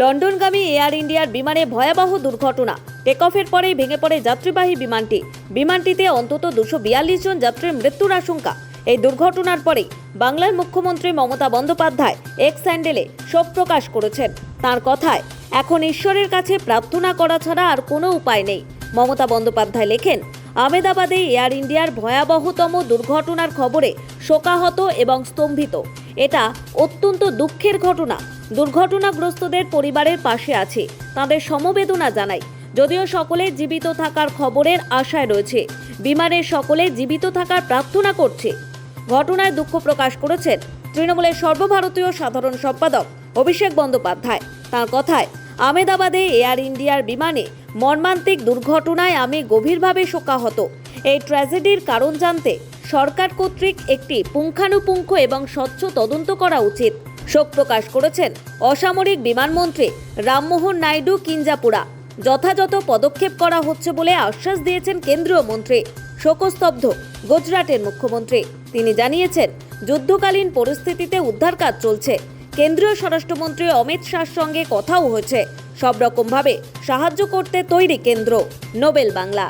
লন্ডনগামী air ইন্ডিয়ার বিমানে ভয়াবহ দুর্ঘটনা। টেক অফের পরেই ভেঙে পড়ে যাত্রীবাহী বিমানটি। বিমানটিতে অন্তত দুশো বিয়াল্লিশ জন যাত্রীর মৃত্যুর আশঙ্কা। এই দুর্ঘটনার পরেই বাংলার মুখ্যমন্ত্রী মমতা বন্দ্যোপাধ্যায় এক্স স্যান্ডেলে শোক প্রকাশ করেছেন। তার কথায়, এখন ঈশ্বরের কাছে প্রার্থনা করা ছাড়া আর কোনো উপায় নেই। মমতা বন্দ্যোপাধ্যায় লেখেন, আমেদাবাদে এয়ার ইন্ডিয়ার ভয়াবহতম দুর্ঘটনার খবরে শোকাহত এবং স্তম্ভিত। এটা অত্যন্ত দুঃখের ঘটনা। দুর্ঘটনাগ্রস্তদের পরিবারের পাশে আছে। তাদের সমবেদনা জানাই। যদিও সকলে জীবিত থাকার খবরের আশায় রয়েছে বিমানের সকলে জীবিত থাকার প্রার্থনা করছে। ঘটনায় দুঃখ প্রকাশ করেছেন তৃণমূলের সর্বভারতীয় সাধারণ সম্পাদক অভিষেক বন্দ্যোপাধ্যায়। তার কথায়, আমেদাবাদে এয়ার ইন্ডিয়ার বিমানে মর্মান্তিক দুর্ঘটনায় আমি গভীরভাবে শোকাহত। এই ট্র্যাজেডির কারণ জানতে সরকার কর্তৃক একটি পুঙ্খানুপুঙ্খ এবং স্বচ্ছ তদন্ত করা উচিত। শোক প্রকাশ করেছেন অসামরিক বিমানমন্ত্রী রামমোহন নাইডু কিঞ্জাপুরা। যথাযথ পদক্ষেপ করা হচ্ছে বলে আশ্বাস দিয়েছেন কেন্দ্রীয় মন্ত্রী। শোকস্তব্ধ গুজরাটের মুখ্যমন্ত্রী। তিনি জানিয়েছেন, যুদ্ধকালীন পরিস্থিতিতে উদ্ধার কাজ চলছে। কেন্দ্রীয় স্বরাষ্ট্রমন্ত্রী অমিত শাহর সঙ্গে কথাও হয়েছে। সব রকমভাবে সাহায্য করতে তৈরি কেন্দ্র, নোবেল বাংলা।